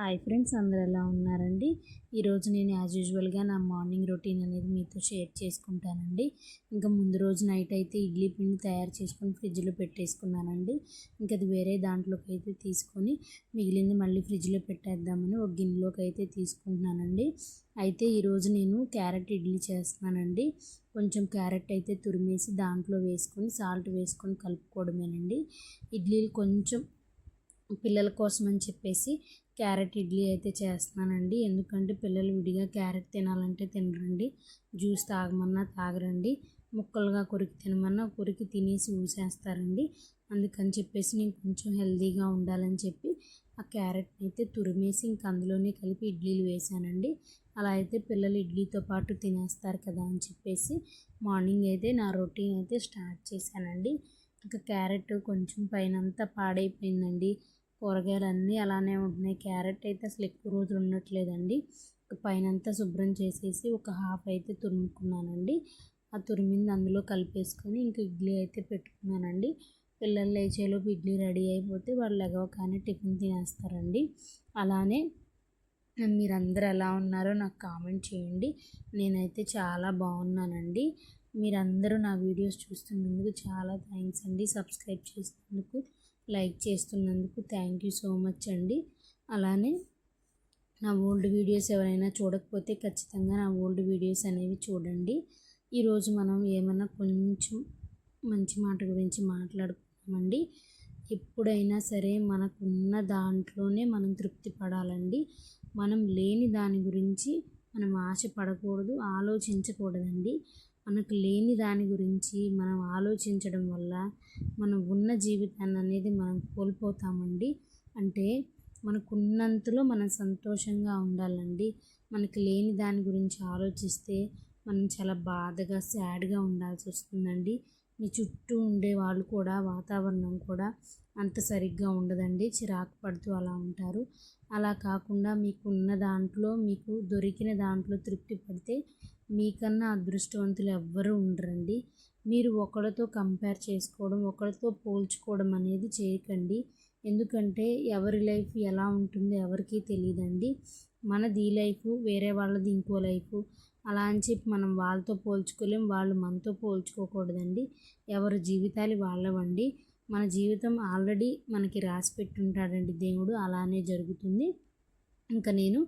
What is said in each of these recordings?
Hi friends అందరు ఎలా ఉన్నారండి? ఈరోజు నేను యాజ్ యూజువల్గా నా మార్నింగ్ రొటీన్ అనేది మీతో షేర్ చేసుకుంటానండి. ఇంకా ముందు రోజు నైట్ అయితే ఇడ్లీ పిండి తయారు చేసుకొని ఫ్రిడ్జ్లో పెట్టేసుకున్నానండి. ఇంకా అది వేరే దాంట్లోకి అయితే తీసుకొని మిగిలింది మళ్ళీ ఫ్రిడ్జ్లో పెట్టేద్దామని ఒక గిన్నెలోకి అయితే తీసుకుంటున్నానండి. అయితే ఈరోజు నేను క్యారెట్ ఇడ్లీ చేస్తున్నానండి. కొంచెం క్యారెట్ అయితే తురిమేసి దాంట్లో వేసుకొని సాల్ట్ వేసుకొని కలుపుకోవడమేనండి. ఇడ్లీలు కొంచెం పిల్లల కోసం అని చెప్పేసి క్యారెట్ ఇడ్లీ అయితే చేస్తున్నానండి. ఎందుకంటే పిల్లలు విడిగా క్యారెట్ తినాలంటే తినరండి. జ్యూస్ తాగమన్నా తాగరండి. ముక్కలుగా కొరికి తినమన్నా కొరికి తినేసి ఊసేస్తారండి. అందుకని చెప్పేసి నేను కొంచెం హెల్దీగా ఉండాలని చెప్పి ఆ క్యారెట్ని అయితే తురిమేసి ఇంక అందులోనే కలిపి ఇడ్లీలు వేసానండి. అలా అయితే పిల్లలు ఇడ్లీతో పాటు తినేస్తారు కదా అని చెప్పేసి మార్నింగ్ అయితే నా రొటీన్ అయితే స్టార్ట్ చేశానండి. ఇంకా క్యారెట్ కొంచెం పైన అంతా పాడైపోయిందండి. కూరగాయలు అన్నీ అలానే ఉంటున్నాయి. క్యారెట్ అయితే అసలు ఎక్కువ రోజులు ఉండట్లేదండి. పైన అంతా శుభ్రం చేసేసి ఒక హాఫ్ అయితే తురుముకున్నానండి. ఆ తురిమింది అందులో కలిపేసుకొని ఇంక ఇడ్లీ అయితే పెట్టుకున్నానండి. పిల్లలు లేచేలోపు ఇడ్లీ రెడీ అయిపోతే వాళ్ళు ఎగవకానే టిఫిన్ తినేస్తారండి. అలానే మీరందరూ ఎలా ఉన్నారో నాకు కామెంట్ చేయండి. నేనైతే చాలా బాగున్నానండి. మీరందరూ నా వీడియోస్ చూస్తున్నందుకు చాలా థ్యాంక్స్ అండి. సబ్స్క్రైబ్ చేసినందుకు లైక్ చేస్తున్నందుకు థ్యాంక్ యూ సో మచ్ అండి. అలానే నా ఓల్డ్ వీడియోస్ ఎవరైనా చూడకపోతే ఖచ్చితంగా నా ఓల్డ్ వీడియోస్ అనేవి చూడండి. ఈరోజు మనం ఏమన్నా కొంచెం మంచి మాట గురించి మాట్లాడుకున్నామండి ఎప్పుడైనా సరే మనకున్న దాంట్లోనే మనం తృప్తి పడాలండి. మనం లేని దాని గురించి మనం ఆశపడకూడదు ఆలోచించకూడదండి. మనకు లేని దాని గురించి మనం ఆలోచించడం వల్ల మనం ఉన్న జీవితాన్ని అనేది మనం కోల్పోతామండి. అంటే మనకున్నంతలో మనం సంతోషంగా ఉండాలండి. మనకు లేని దాని గురించి ఆలోచిస్తే మనం చాలా బాధగా సాడ్గా ఉండాల్సి వస్తుందండి. మీ చుట్టూ ఉండే వాళ్ళు కూడా వాతావరణం కూడా అంత సరిగ్గా ఉండదండి. చిరాకు పడుతూ అలా ఉంటారు. అలా కాకుండా మీకు ఉన్న దాంట్లో మీకు దొరికిన దాంట్లో తృప్తి పడితే మీకన్నా అదృష్టవంతులు ఎవ్వరూ ఉండరండి. మీరు ఒకరితో కంపేర్ చేసుకోవడం ఒకరితో పోల్చుకోవడం అనేది చేయకండి. ఎందుకంటే ఎవరి లైఫ్ ఎలా ఉంటుందో ఎవరికీ తెలియదండి మనది ఈ లైఫ్ వేరే వాళ్ళది ఇంకో లైఫ్. అలా అని చెప్పి మనం వాళ్ళతో పోల్చుకోలేం. వాళ్ళు మనతో పోల్చుకోకూడదండి. ఎవరి జీవితాలు వాళ్ళవండి. మన జీవితం ఆల్రెడీ మనకి రాసి పెట్టుంటాడండి దేవుడు. అలానే జరుగుతుంది. ఇంకా నేను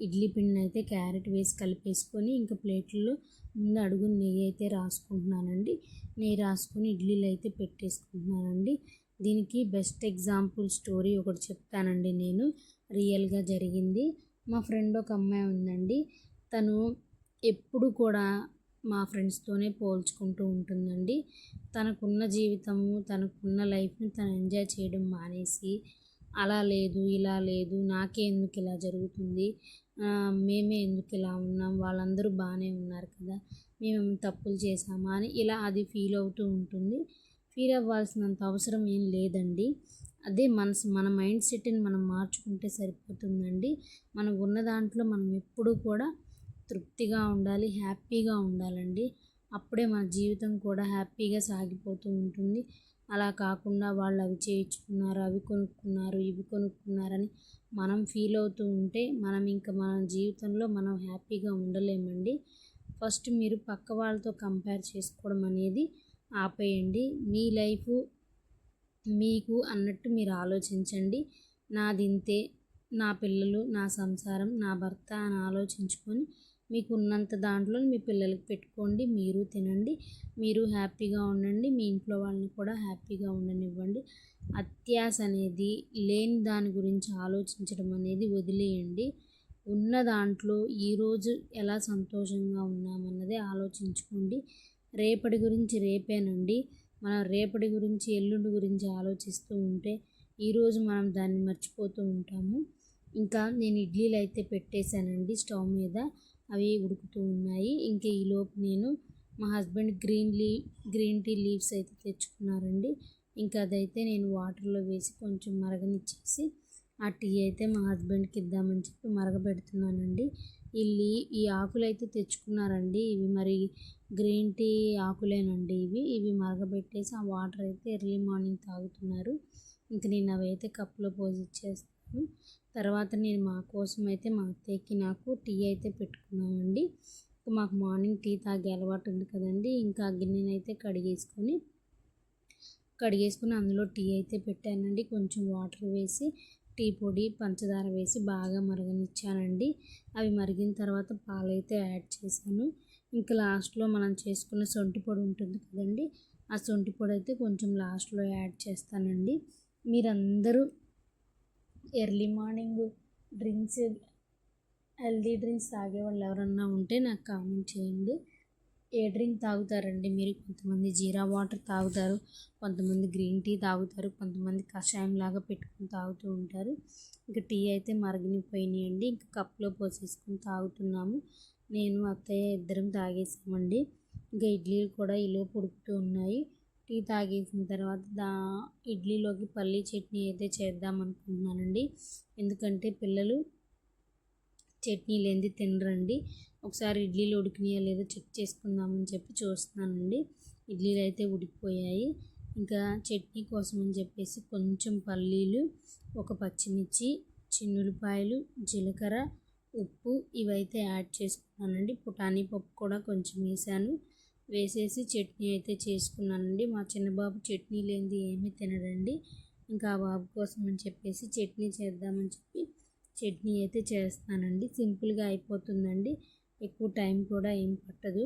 ఇడ్లీ పిండిని అయితే క్యారెట్ వేసి కలిపేసుకొని ఇంకా ప్లేట్లలో ముందు అడుగు నెయ్యి అయితే రాసుకుంటున్నానండి. నెయ్యి రాసుకొని ఇడ్లీలు అయితే పెట్టేసుకుంటున్నానండి. దీనికి బెస్ట్ ఎగ్జాంపుల్ స్టోరీ ఒకటి చెప్తానండి నేను. రియల్గా జరిగింది. మా ఫ్రెండ్ ఒక అమ్మాయి ఉందండి. తను ఎప్పుడు కూడా మా ఫ్రెండ్స్తోనే పోల్చుకుంటూ ఉంటుందండి. తనకున్న జీవితము తనకున్న లైఫ్ని తను ఎంజాయ్ చేయడం మానేసి అలా లేదు ఇలా లేదు నాకే ఎందుకు ఇలా జరుగుతుంది మేమే ఎందుకు ఇలా ఉన్నాం వాళ్ళందరూ బాగానే ఉన్నారు కదా మేము తప్పులు చేసామా అని ఇలా అది ఫీల్ అవుతూ ఉంటుంది. ఫీల్ అవ్వాల్సినంత అవసరం ఏం లేదండి. అదే మనసు మన మైండ్ సెట్ని మనం మార్చుకుంటే సరిపోతుందండి. మనం ఉన్న దాంట్లో మనం ఎప్పుడూ కూడా తృప్తిగా ఉండాలి హ్యాపీగా ఉండాలండి. అప్పుడే మన జీవితం కూడా హ్యాపీగా సాగిపోతూ ఉంటుంది. అలా కాకుండా వాళ్ళు అవి చేయించుకున్నారు అవి కొనుక్కున్నారు ఇవి కొనుక్కున్నారని మనం ఫీల్ అవుతూ ఉంటే మనం ఇంకా మన జీవితంలో మనం హ్యాపీగా ఉండలేమండి. ఫస్ట్ మీరు పక్క వాళ్ళతో కంపేర్ చేసుకోవడం అనేది ఆపేయండి. మీ లైఫ్ మీకు అన్నట్టు మీరు ఆలోచించండి. నాది ఇంతే నా పిల్లలు నా సంసారం నా భర్త అని ఆలోచించుకొని మీకు ఉన్నంత దాంట్లో మీ పిల్లలకి పెట్టుకోండి మీరు తినండి మీరు హ్యాపీగా ఉండండి మీ ఇంట్లో వాళ్ళని కూడా హ్యాపీగా ఉండనివ్వండి. అత్యాస అనేది లేని దాని గురించి ఆలోచించడం అనేది వదిలేయండి. ఉన్న దాంట్లో ఈరోజు ఎలా సంతోషంగా ఉన్నామన్నది ఆలోచించుకోండి. రేపటి గురించి రేపేనండి. మనం రేపటి గురించి ఎల్లుండి గురించి ఆలోచిస్తూ ఉంటే ఈరోజు మనం దాన్ని మర్చిపోతూ ఉంటాము. ఇంకా నేను ఇడ్లీలు అయితే పెట్టేశానండి స్టవ్ మీద. అవి ఉడుకుతూ ఉన్నాయి. ఇంకా ఈలోపు నేను మా హస్బెండ్ గ్రీన్ లీ గ్రీన్ టీ లీవ్స్ అయితే తెచ్చుకున్నారండి. ఇంకా అదైతే నేను వాటర్లో వేసి కొంచెం మరగనిచ్చేసి ఆ టీ అయితే మా హస్బెండ్కి ఇద్దామని చెప్పి మరగబెడుతున్నానండి. ఈ లీ ఈ ఆకులు అయితే తెచ్చుకున్నారండి. ఇవి మరి గ్రీన్ టీ ఆకులేనండి ఇవి. ఇవి మరగబెట్టేసి ఆ వాటర్ అయితే ఎర్లీ మార్నింగ్ తాగుతున్నారు. ఇంక నేను అవి అయితే కప్లో పోసి ఇచ్చేస్తాను తర్వాత నేను మా కోసం అయితే మా అత్తయ్యకి నాకు టీ అయితే పెట్టుకున్నామండి. మాకు మార్నింగ్ టీ తాగే అలవాటు ఉంది కదండి. ఇంకా గిన్నెనైతే కడిగేసుకొని కడిగేసుకొని అందులో టీ అయితే పెట్టానండి. కొంచెం వాటర్ వేసి టీ పొడి పంచదార వేసి బాగా మరగనిచ్చానండి. అవి మరిగిన తర్వాత పాలైతే యాడ్ చేశాను. ఇంకా లాస్ట్లో మనం చేసుకున్న సొంటి పొడి ఉంటుంది కదండి. ఆ సొంటి పొడి అయితే కొంచెం లాస్ట్లో యాడ్ చేస్తానండి. మీరందరూ early morning drinks healthy drinks తాగే వాళ్ళు ఎవరన్నా ఉంటే నాకు కామెంట్ చేయండి. ఏ డ్రింక్ తాగుతారండి మీరు? కొంతమంది జీరా వాటర్ తాగుతారు కొంతమంది గ్రీన్ టీ తాగుతారు కొంతమంది కషాయం లాగా పెట్టుకుని తాగుతూ ఉంటారు. ఇంకా టీ అయితే మరగనిపోయినాయండి ఇంకా కప్లో పోసేసుకొని తాగుతున్నాము. నేను అత్తయ్య ఇద్దరం తాగేసామండి. ఇంకా ఇడ్లీలు కూడా ఇలా ఉడుకుతూ ఉన్నాయి. టీ తాగేసిన తర్వాత దా ఇడ్లీలోకి పల్లీ చట్నీ అయితే చేద్దాం అనుకుంటున్నానండి. ఎందుకంటే పిల్లలు చట్నీ లేనిది తినరండి. ఒకసారి ఇడ్లీలు ఉడికినాయా లేదో చెక్ చేసుకుందామని చెప్పి చూస్తున్నానండి. ఇడ్లీలు అయితే ఉడికిపోయాయి. ఇంకా చట్నీ కోసం అని చెప్పేసి కొంచెం పల్లీలు ఒక పచ్చిమిర్చి చిన్నులపాయలు జీలకర్ర ఉప్పు ఇవైతే యాడ్ చేసుకున్నానండి. పుటానీ పప్పు కూడా కొంచెం వేసాను. వేసేసి చట్నీ అయితే చేసుకున్నానండి. మా చిన్నబాబు చట్నీ లేనిది ఏమీ తినడండి. ఇంకా ఆ బాబు కోసం అని చెప్పేసి చట్నీ చేద్దామని చెప్పి చట్నీ అయితే చేస్తానండి సింపుల్గా అయిపోతుందండి. ఎక్కువ టైం కూడా ఏం పట్టదు.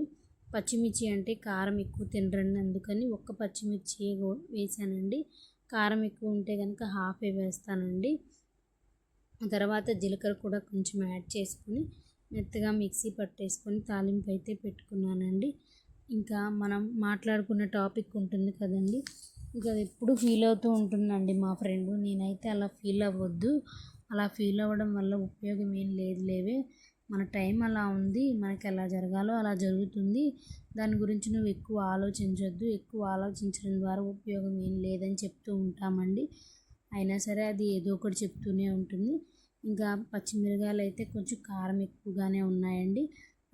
పచ్చిమిర్చి అంటే కారం ఎక్కువ తినరండి. అందుకని ఒక్క పచ్చిమిర్చి వేసానండి. కారం ఎక్కువ ఉంటే కనుక హాఫ్ వేస్తానండి. తర్వాత జీలకర్ర కూడా కొంచెం యాడ్ చేసుకొని మెత్తగా మిక్సీ పట్టేసుకొని తాలింపు అయితే పెట్టుకున్నానండి. ఇంకా మనం మాట్లాడుకునే టాపిక్ ఉంటుంది కదండి. ఇంకా అది ఎప్పుడు ఫీల్ అవుతూ ఉంటుందండి మా ఫ్రెండ్ నేనైతే అలా ఫీల్ అవ్వద్దు. అలా ఫీల్ అవ్వడం వల్ల ఉపయోగం ఏం లేదు లేవే. మన టైం అలా ఉంది. మనకి ఎలా జరగాలో అలా జరుగుతుంది. దాని గురించి నువ్వు ఎక్కువ ఆలోచించొద్దు. ఎక్కువ ఆలోచించడం ద్వారా ఉపయోగం ఏం లేదని చెప్తూ ఉంటామండి. అయినా సరే అది ఏదో ఒకటి చెప్తూనే ఉంటుంది. ఇంకా పచ్చిమిరకాయలు అయితే కొంచెం కారం ఎక్కువగానే ఉన్నాయండి.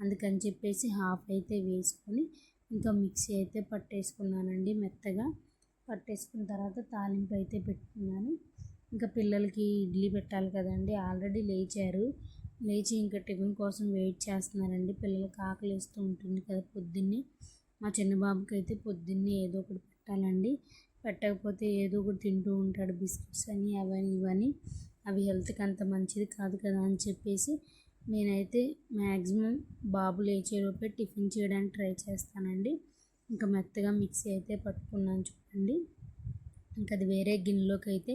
అందుకని చెప్పేసి హాఫ్ అయితే వేసుకొని ఇంకా మిక్సీ అయితే పట్టేసుకున్నానండి మెత్తగా. పట్టేసుకున్న తర్వాత తాలింపు అయితే పెట్టుకున్నాను. ఇంకా పిల్లలకి ఇడ్లీ పెట్టాలి కదండి ఆల్రెడీ లేచారు. లేచి ఇంకా టిఫిన్ కోసం వెయిట్ చేస్తున్నారండి. పిల్లలకి ఆకలి వేస్తూ ఉంటుంది కదా పొద్దున్నే. మా చిన్న బాబుకి అయితే పొద్దున్నే ఏదో ఒకటి పెట్టాలండి. పెట్టకపోతే ఏదో ఒకటి తింటూ ఉంటాడు బిస్కెట్స్ అని అవని ఇవని. అవి హెల్త్కి అంత మంచిది కాదు కదా అని చెప్పేసి నేనైతే మ్యాక్సిమం బాబు లేచేలోపే టిఫిన్ చేయడానికి ట్రై చేస్తానండి. ఇంకా మెత్తగా మిక్సీ అయితే పట్టుకున్నాను చూడండి. ఇంకా అది వేరే గిన్నెలోకి అయితే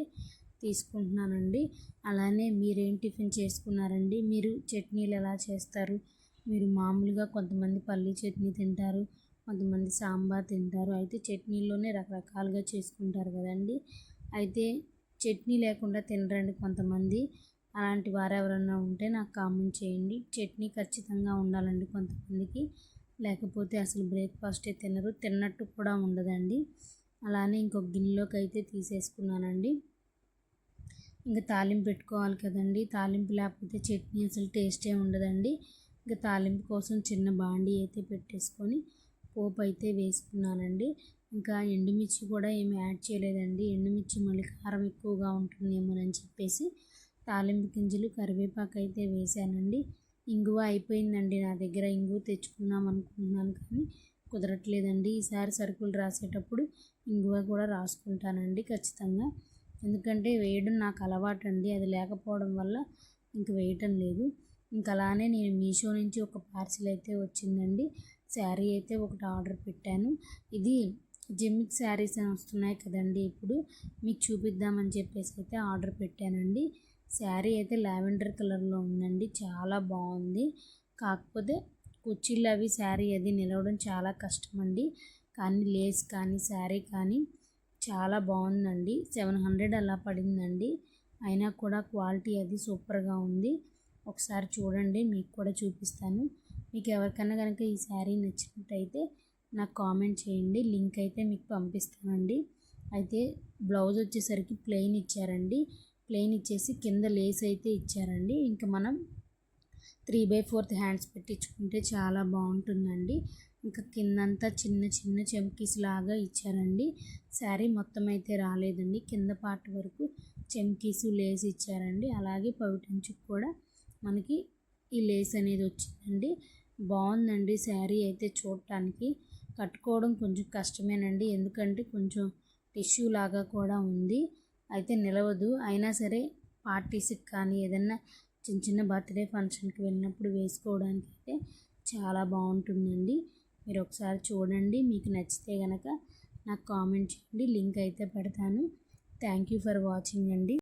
తీసుకుంటున్నానండి. అలానే మీరేం టిఫిన్ చేసుకున్నారండి? మీరు చట్నీలు ఎలా చేస్తారు? మీరు మామూలుగా కొంతమంది పల్లి చట్నీ తింటారు కొంతమంది సాంబార్ తింటారు. అయితే చట్నీలోనే రకరకాలుగా చేసుకుంటారు కదండి. అయితే చట్నీ లేకుండా తినరండి కొంతమంది. అలాంటి వారు ఎవరన్నా ఉంటే నాకు కామెంట్ చేయండి. చట్నీ ఖచ్చితంగా ఉండాలండి కొంతమందికి. లేకపోతే అసలు బ్రేక్ఫాస్టే తినరు. తిన్నట్టు కూడా ఉండదండి. అలానే ఇంకొక గిన్నెలోకి అయితే తీసేసుకున్నానండి. ఇంకా తాలింపు పెట్టుకోవాలి కదండి. తాలింపు లేకపోతే చట్నీ అసలు టేస్టే ఉండదండి. ఇంకా తాలింపు కోసం చిన్న బాండి అయితే పెట్టేసుకొని పోపు అయితే వేసుకున్నానండి. ఇంకా ఎండుమిర్చి కూడా ఏమి యాడ్ చేయలేదండి. ఎండుమిర్చి మళ్ళీ కారం ఎక్కువగా ఉంటుందేమోనని చెప్పేసి తాలింపు గింజలు కరివేపాకు అయితే వేసానండి ఇంగువ అయిపోయిందండి నా దగ్గర. ఇంగువ తెచ్చుకుందాం అనుకుంటున్నాను కానీ కుదరట్లేదండి. ఈసారి సరుకులు రాసేటప్పుడు ఇంగువ కూడా రాసుకుంటానండి ఖచ్చితంగా. ఎందుకంటే వేయడం నాకు అలవాటు అండి అది లేకపోవడం వల్ల ఇంక వేయటం లేదు. ఇంక అలానే నేను మీషో నుంచి ఒక పార్సిల్ అయితే వచ్చిందండి. శారీ అయితే ఒకటి ఆర్డర్ పెట్టాను. ఇది జిమ్మిక్ శారీస్ అని వస్తున్నాయి కదండి ఇప్పుడు. మీకు చూపిద్దామని చెప్పేసి అయితే ఆర్డర్ పెట్టానండి. శారీ అయితే లావెండర్ కలర్లో ఉందండి. చాలా బాగుంది. కాకపోతే కుర్చీలు అవి శారీ అది నిలవడం చాలా కష్టం అండి కానీ లేస్ కానీ శారీ కానీ చాలా బాగుందండి. సెవెన్ హండ్రెడ్ అలా పడిందండి. అయినా కూడా క్వాలిటీ అది సూపర్గా ఉంది. ఒకసారి చూడండి మీకు కూడా చూపిస్తాను. మీకు ఎవరికైనా కనుక ఈ శారీ నచ్చినట్టయితే నాకు కామెంట్ చేయండి. లింక్ అయితే మీకు పంపిస్తానండి. అయితే బ్లౌజ్ వచ్చేసరికి ప్లెయిన్ ఇచ్చారండి. ప్లెయిన్ ఇచ్చేసి కింద లేస్ అయితే ఇచ్చారండి. ఇంకా మనం త్రీ బై ఫోర్త్ హ్యాండ్స్ పెట్టించుకుంటే చాలా బాగుంటుందండి. ఇంకా కిందంతా చిన్న చిన్న చెంకీస్ లాగా ఇచ్చారండి. శారీ మొత్తం అయితే రాలేదండి. కింద పార్ట్ వరకు చెమ్కీస్ లేస్ ఇచ్చారండి. అలాగే పవిటంచుకు కూడా మనకి ఈ లేస్ అనేది వచ్చిందండి. బాగుందండి శారీ అయితే చూడటానికి. కట్టుకోవడం కొంచెం కష్టమేనండి. ఎందుకంటే కొంచెం టిష్యూ లాగా కూడా ఉంది. అయితే నిలవదు. అయినా సరే పార్టీస్కి కానీ ఏదన్నా చిన్న చిన్న బర్త్డే ఫంక్షన్కి వెళ్ళినప్పుడు వేసుకోవడానికి అయితే చాలా బాగుంటుందండి. మీరు ఒకసారి చూడండి. మీకు నచ్చితే కనుక నాకు కామెంట్ చేయండి. లింక్ అయితే పెడతాను. థ్యాంక్ యూ ఫర్ వాచింగ్ అండి.